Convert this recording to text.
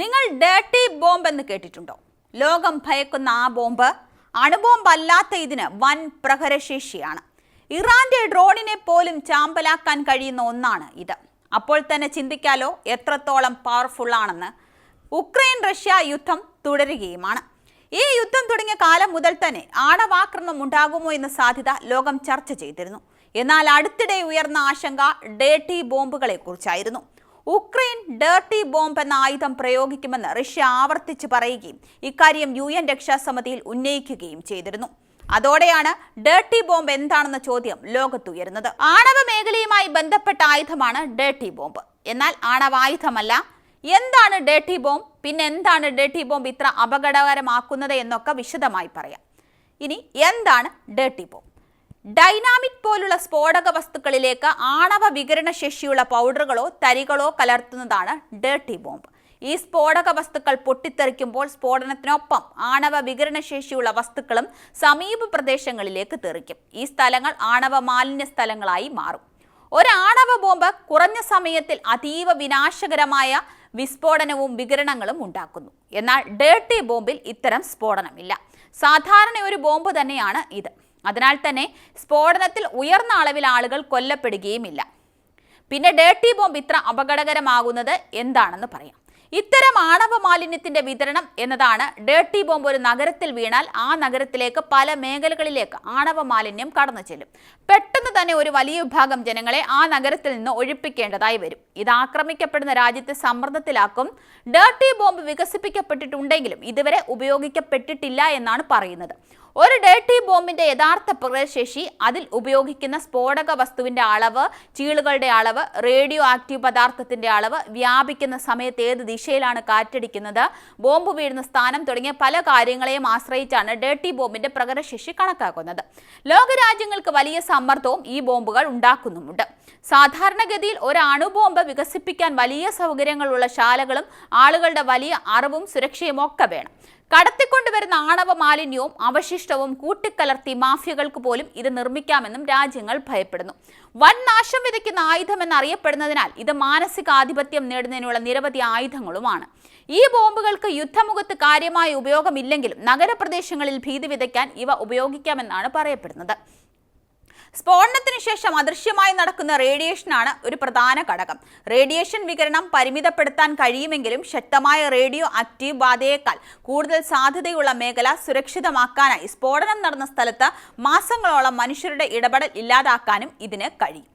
നിങ്ങൾ dirty bomb എന്ന് കേട്ടിട്ടുണ്ടോ? ലോകം ഭയക്കുന്ന ആ ബോംബ് അണുബോംബ് അല്ലാത്ത ഇതിന് വൻ പ്രഹരശേഷിയാണ്. ഇറാന്റെ ഡ്രോണിനെ പോലും ചാമ്പലാക്കാൻ കഴിയുന്ന ഒന്നാണ് ഇത്. അപ്പോൾ തന്നെ ചിന്തിക്കാലോ എത്രത്തോളം പവർഫുൾ ആണെന്ന്. ഉക്രൈൻ റഷ്യ യുദ്ധം തുടരുകയുമാണ്. ഈ യുദ്ധം തുടങ്ങിയ കാലം മുതൽ തന്നെ ആണവാക്രമണം ഉണ്ടാകുമോ എന്ന സാധ്യത ലോകം ചർച്ച ചെയ്തിരുന്നു. എന്നാൽ അടുത്തിടെ ഉയർന്ന ആശങ്ക ഡേട്ടി ബോംബുകളെ കുറിച്ചായിരുന്നു ഉക്രൈൻ ഡേർട്ടി ബോംബ് എന്ന ആയുധം പ്രയോഗിക്കുമെന്ന് റഷ്യ ആവർത്തിച്ച് പറയുകയും ഇക്കാര്യം യു എൻ രക്ഷാസമിതിയിൽ ഉന്നയിക്കുകയും ചെയ്തിരുന്നു. അതോടെയാണ് ഡേർട്ടി ബോംബ് എന്താണെന്ന ചോദ്യം ലോകത്തുയരുന്നത്. ആണവ മേഖലയുമായി ബന്ധപ്പെട്ട ആയുധമാണ് ഡേർട്ടി ബോംബ്. എന്നാൽ ആണവായുധമല്ല എന്താണ് ഡേർട്ടി ബോംബ്? പിന്നെ എന്താണ് ഡേർട്ടി ബോംബ് ഇത്ര അപകടകരമാക്കുന്നത് എന്നൊക്കെ വിശദമായി പറയാം. ഇനി എന്താണ് ഡേർട്ടി ബോംബ്? ഡൈനാമിക് പോലുള്ള സ്ഫോടക വസ്തുക്കളിലേക്ക് ആണവ വികരണ ശേഷിയുള്ള പൗഡറുകളോ തരികളോ കലർത്തുന്നതാണ് ഡേർട്ടി ബോംബ്. ഈ സ്ഫോടക വസ്തുക്കൾ പൊട്ടിത്തെറിക്കുമ്പോൾ സ്ഫോടനത്തിനൊപ്പം ആണവ വികരണ ശേഷിയുള്ള വസ്തുക്കളും സമീപ പ്രദേശങ്ങളിലേക്ക് തെറിക്കും. ഈ സ്ഥലങ്ങൾ ആണവ മാലിന്യ സ്ഥലങ്ങളായി മാറും. ഒരു ആണവ ബോംബ് കുറഞ്ഞ സമയത്തിൽ അതീവ വിനാശകരമായ വിസ്ഫോടനവും വികിരണങ്ങളും ഉണ്ടാക്കുന്നു. എന്നാൽ ഡേർട്ടി ബോംബിൽ ഇത്തരം സ്ഫോടനമില്ല. സാധാരണ ഒരു ബോംബ് തന്നെയാണ് ഇത്. അതിനാൽ തന്നെ സ്ഫോടനത്തിൽ ഉയർന്ന അളവിൽ ആളുകൾ കൊല്ലപ്പെടുകയുമില്ല. പിന്നെ ഡേർട്ടി ബോംബ് ഇത്ര അപകടകരമാകുന്നത് എന്താണെന്ന് പറയാം. ഇത്തരം ആണവ മാലിന്യത്തിന്റെ വിതരണം എന്നതാണ് ഡേർട്ടി ബോംബ് ഒരു നഗരത്തിൽ വീണാൽ ആ നഗരത്തിലേക്ക് പല മേഖലകളിലേക്ക് ആണവ മാലിന്യം കടന്നു ചെല്ലും. പെട്ടെന്ന് തന്നെ ഒരു വലിയ വിഭാഗം ജനങ്ങളെ ആ നഗരത്തിൽ നിന്ന് ഒഴിപ്പിക്കേണ്ടതായി വരും. ഇത് ആക്രമിക്കപ്പെടുന്ന രാജ്യത്തെ സമ്മർദ്ദത്തിലാക്കും. ഡേർട്ടി ബോംബ് വികസിപ്പിക്കപ്പെട്ടിട്ടുണ്ടെങ്കിലും ഇതുവരെ ഉപയോഗിക്കപ്പെട്ടിട്ടില്ല എന്നാണ് പറയുന്നത്. ഒരു ഡേർട്ടി ബോംബിന്റെ യഥാർത്ഥ പ്രകടശേഷി അതിൽ ഉപയോഗിക്കുന്ന സ്ഫോടക വസ്തുവിന്റെ അളവ് ചീളുകളുടെ അളവ് റേഡിയോ ആക്റ്റീവ് പദാർത്ഥത്തിന്റെ അളവ് വ്യാപിക്കുന്ന സമയത്ത് ഏത് ദിശയിലാണ് കാറ്റടിക്കുന്നത് ബോംബ് വീഴുന്ന സ്ഥാനം തുടങ്ങിയ പല കാര്യങ്ങളെയും ആശ്രയിച്ചാണ് ഡേർട്ടി ബോംബിന്റെ പ്രകടശേഷി കണക്കാക്കുന്നത്. ലോകരാജ്യങ്ങൾക്ക് വലിയ സമ്മർദ്ദവും ഈ ബോംബുകൾ ഉണ്ടാക്കുന്നുമുണ്ട്. സാധാരണഗതിയിൽ ഒരു അണുബോംബ് വികസിപ്പിക്കാൻ വലിയ സൗകര്യങ്ങളുള്ള ശാലകളും ആളുകളുടെ വലിയ അറിവും സുരക്ഷയും ഒക്കെ വേണം. കടത്തിക്കൊണ്ടുവരുന്ന ആണവ മാലിന്യവും അവശിഷ്ടവും കൂട്ടിക്കലർത്തി മാഫിയകൾക്ക് പോലും ഇത് നിർമ്മിക്കാമെന്നും രാജ്യങ്ങൾ ഭയപ്പെടുന്നു. വൻ നാശം വിതയ്ക്കുന്ന ആയുധം അറിയപ്പെടുന്നതിനാൽ ഇത് മാനസികാധിപത്യം നേടുന്നതിനുള്ള നിരവധി ആയുധങ്ങളുമാണ്. ഈ ബോംബുകൾക്ക് യുദ്ധമുഖത്ത് കാര്യമായ ഉപയോഗമില്ലെങ്കിലും നഗരപ്രദേശങ്ങളിൽ ഭീതി വിതയ്ക്കാൻ ഇവ ഉപയോഗിക്കാമെന്നാണ് പറയപ്പെടുന്നത്. സ്ഫോടനത്തിന് ശേഷം അദൃശ്യമായി നടക്കുന്ന റേഡിയേഷനാണ് ഒരു പ്രധാന ഘടകം. റേഡിയേഷൻ വികരണം പരിമിതപ്പെടുത്താൻ കഴിയുമെങ്കിലും ശക്തമായ റേഡിയോ ആക്റ്റീവ് ബാധയേക്കാൾ കൂടുതൽ സാധ്യതയുള്ള മേഖല സുരക്ഷിതമാക്കാനായി സ്ഫോടനം നടന്ന സ്ഥലത്ത് മാസങ്ങളോളം മനുഷ്യരുടെ ഇടപെടൽ ഇല്ലാതാക്കാനും ഇതിന് കഴിയും.